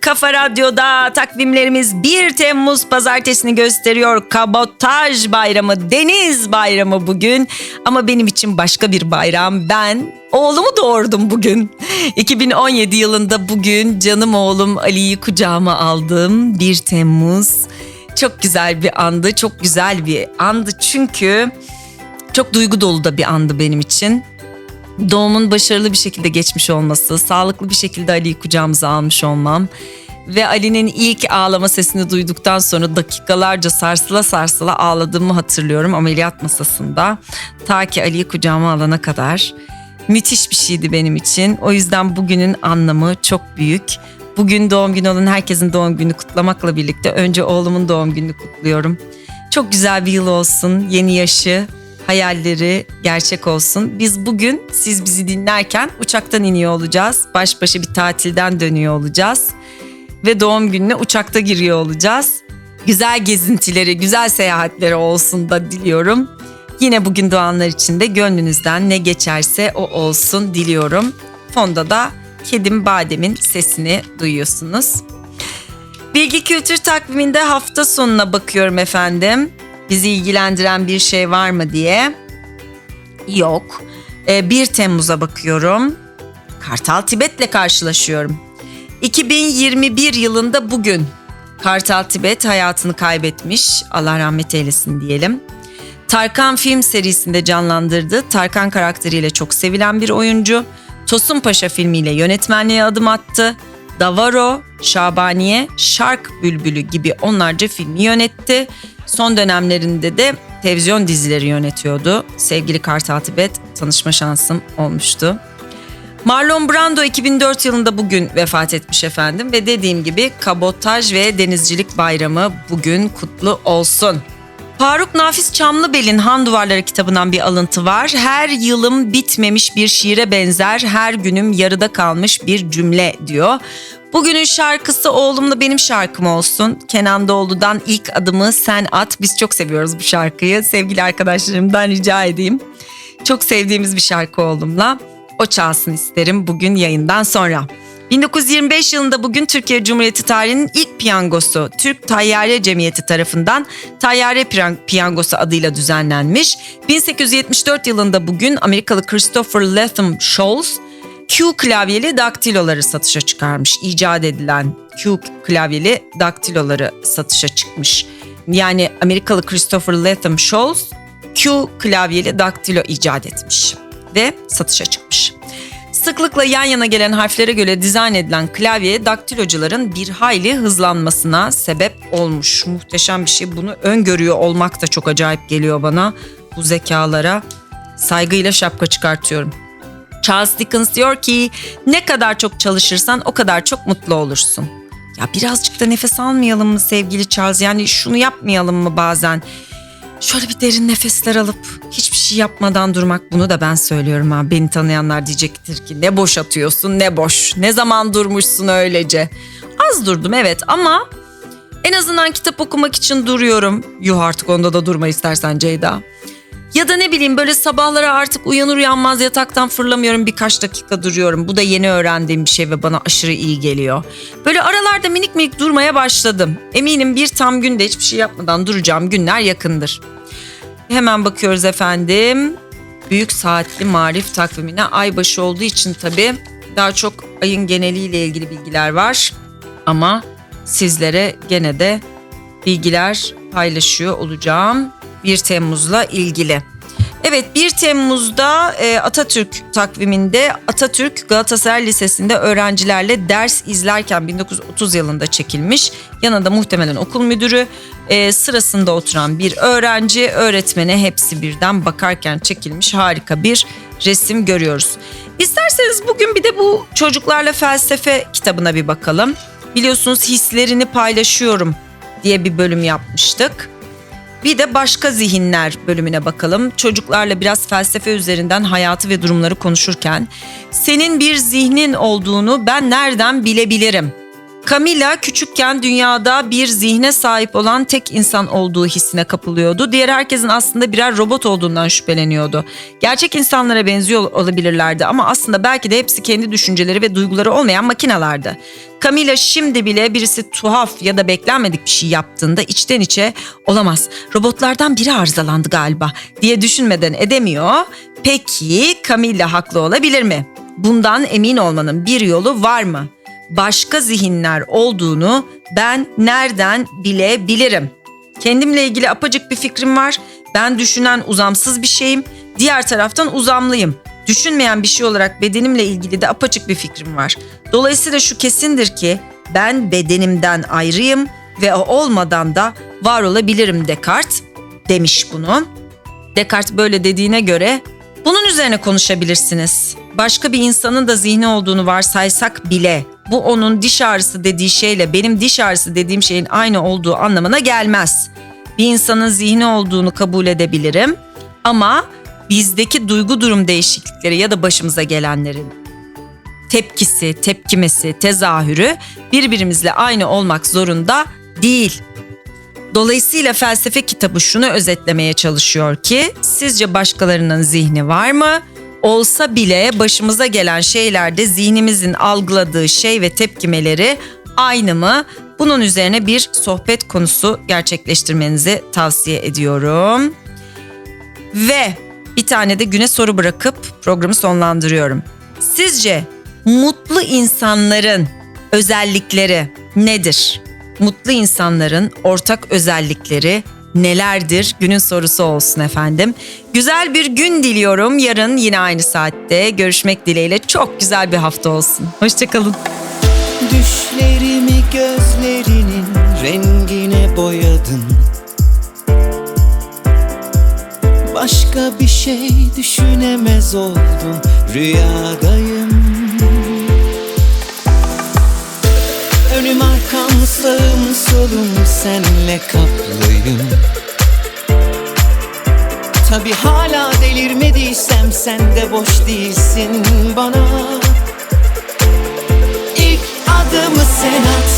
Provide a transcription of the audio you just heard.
Kafa Radyo'da takvimlerimiz 1 Temmuz pazartesini gösteriyor. Kabotaj bayramı, deniz bayramı bugün. Ama benim için başka bir bayram. Ben oğlumu doğurdum bugün. 2017 yılında bugün canım oğlum Ali'yi kucağıma aldım. 1 Temmuz. Çok güzel bir andı, çok güzel bir andı çünkü çok duygu dolu da bir andı benim için doğumun başarılı bir şekilde geçmiş olması, sağlıklı bir şekilde Ali'yi kucağımıza almış olmam ve Ali'nin ilk ağlama sesini duyduktan sonra dakikalarca sarsıla sarsıla ağladığımı hatırlıyorum ameliyat masasında. Ta ki Ali'yi kucağıma alana kadar. Müthiş bir şeydi benim için. O yüzden bugünün anlamı çok büyük. Bugün doğum günü olan herkesin doğum gününü kutlamakla birlikte önce oğlumun doğum gününü kutluyorum. Çok güzel bir yıl olsun, yeni yaşı, hayalleri gerçek olsun. Biz bugün siz bizi dinlerken uçaktan iniyor olacağız. Baş başa bir tatilden dönüyor olacağız. Ve doğum gününe uçakta giriyor olacağız. Güzel gezintileri, güzel seyahatleri olsun da diliyorum. Yine bugün doğanlar için de gönlünüzden ne geçerse o olsun diliyorum. Fonda da kedim Badem'in sesini duyuyorsunuz. Bilgi Kültür takviminde hafta sonuna bakıyorum efendim bizi ilgilendiren bir şey var mı diye. Yok. Ee, 1 Temmuz'a bakıyorum. Kartal Tibet'le karşılaşıyorum. 2021 yılında bugün Kartal Tibet hayatını kaybetmiş. Allah rahmet eylesin diyelim. Tarkan film serisinde canlandırdı. Tarkan karakteriyle çok sevilen bir oyuncu. Tosun Paşa filmiyle yönetmenliğe adım attı. Davaro, Şabaniye, Şark Bülbülü gibi onlarca filmi yönetti. Son dönemlerinde de televizyon dizileri yönetiyordu. Sevgili Kartal Tibet tanışma şansım olmuştu. Marlon Brando 2004 yılında bugün vefat etmiş efendim ve dediğim gibi kabotaj ve denizcilik bayramı bugün kutlu olsun. Faruk Nafiz Çamlıbel'in Han Duvarları kitabından bir alıntı var. Her yılım bitmemiş bir şiire benzer, her günüm yarıda kalmış bir cümle diyor. Bugünün şarkısı oğlumla benim şarkım olsun. Kenan Doğulu'dan ilk adımı sen at. Biz çok seviyoruz bu şarkıyı. Sevgili arkadaşlarımdan rica edeyim. Çok sevdiğimiz bir şarkı oğlumla. O çalsın isterim bugün yayından sonra. 1925 yılında bugün Türkiye Cumhuriyeti tarihinin ilk piyangosu Türk Tayyare Cemiyeti tarafından Tayyare Piyangosu adıyla düzenlenmiş. 1874 yılında bugün Amerikalı Christopher Latham Scholes Q klavyeli daktiloları satışa çıkarmış. İcat edilen Q klavyeli daktiloları satışa çıkmış. Yani Amerikalı Christopher Latham Scholes Q klavyeli daktilo icat etmiş ve satışa çıkmış. Sıklıkla yan yana gelen harflere göre dizayn edilen klavye daktilocuların bir hayli hızlanmasına sebep olmuş. Muhteşem bir şey. Bunu öngörüyor olmak da çok acayip geliyor bana. Bu zekalara saygıyla şapka çıkartıyorum. Charles Dickens diyor ki ne kadar çok çalışırsan o kadar çok mutlu olursun. Ya birazcık da nefes almayalım mı sevgili Charles? Yani şunu yapmayalım mı bazen? Şöyle bir derin nefesler alıp hiçbir şey yapmadan durmak bunu da ben söylüyorum ha. Beni tanıyanlar diyecektir ki ne boş atıyorsun ne boş. Ne zaman durmuşsun öylece. Az durdum evet ama en azından kitap okumak için duruyorum. Yuh artık onda da durma istersen Ceyda. Ya da ne bileyim böyle sabahlara artık uyanır uyanmaz yataktan fırlamıyorum birkaç dakika duruyorum. Bu da yeni öğrendiğim bir şey ve bana aşırı iyi geliyor. Böyle aralarda minik minik durmaya başladım. Eminim bir tam günde hiçbir şey yapmadan duracağım günler yakındır. Hemen bakıyoruz efendim. Büyük saatli marif takvimine ay başı olduğu için tabii daha çok ayın geneliyle ilgili bilgiler var. Ama sizlere gene de bilgiler paylaşıyor olacağım. 1 Temmuz'la ilgili. Evet 1 Temmuz'da e, Atatürk takviminde Atatürk Galatasaray Lisesi'nde öğrencilerle ders izlerken 1930 yılında çekilmiş. Yanında muhtemelen okul müdürü e, sırasında oturan bir öğrenci öğretmene hepsi birden bakarken çekilmiş harika bir resim görüyoruz. İsterseniz bugün bir de bu çocuklarla felsefe kitabına bir bakalım. Biliyorsunuz hislerini paylaşıyorum diye bir bölüm yapmıştık. Bir de başka zihinler bölümüne bakalım. Çocuklarla biraz felsefe üzerinden hayatı ve durumları konuşurken senin bir zihnin olduğunu ben nereden bilebilirim Camila küçükken dünyada bir zihne sahip olan tek insan olduğu hissine kapılıyordu. Diğer herkesin aslında birer robot olduğundan şüpheleniyordu. Gerçek insanlara benziyor olabilirlerdi ama aslında belki de hepsi kendi düşünceleri ve duyguları olmayan makinalardı. Camila şimdi bile birisi tuhaf ya da beklenmedik bir şey yaptığında içten içe olamaz robotlardan biri arızalandı galiba diye düşünmeden edemiyor. Peki Camila haklı olabilir mi? Bundan emin olmanın bir yolu var mı? Başka zihinler olduğunu ben nereden bilebilirim? Kendimle ilgili apacık bir fikrim var. Ben düşünen uzamsız bir şeyim. Diğer taraftan uzamlıyım. Düşünmeyen bir şey olarak bedenimle ilgili de apaçık bir fikrim var. Dolayısıyla şu kesindir ki ben bedenimden ayrıyım ve o olmadan da var olabilirim Descartes demiş bunu. Descartes böyle dediğine göre bunun üzerine konuşabilirsiniz. Başka bir insanın da zihni olduğunu varsaysak bile bu onun diş ağrısı dediği şeyle benim diş ağrısı dediğim şeyin aynı olduğu anlamına gelmez. Bir insanın zihni olduğunu kabul edebilirim ama bizdeki duygu durum değişiklikleri ya da başımıza gelenlerin tepkisi, tepkimesi, tezahürü birbirimizle aynı olmak zorunda değil. Dolayısıyla felsefe kitabı şunu özetlemeye çalışıyor ki sizce başkalarının zihni var mı? Olsa bile başımıza gelen şeylerde zihnimizin algıladığı şey ve tepkimeleri aynı mı? Bunun üzerine bir sohbet konusu gerçekleştirmenizi tavsiye ediyorum. Ve bir tane de güne soru bırakıp programı sonlandırıyorum. Sizce mutlu insanların özellikleri nedir? Mutlu insanların ortak özellikleri nelerdir? Günün sorusu olsun efendim. Güzel bir gün diliyorum. Yarın yine aynı saatte görüşmek dileğiyle çok güzel bir hafta olsun. Hoşçakalın. Düşlerimi gözlerinin rengine boyadın Başka bir şey düşünemez oldum Rüyadayım Arkam sağım solum senle kaplıyım Tabi hala delirmediysem sen de boş değilsin bana. İlk adımı sen at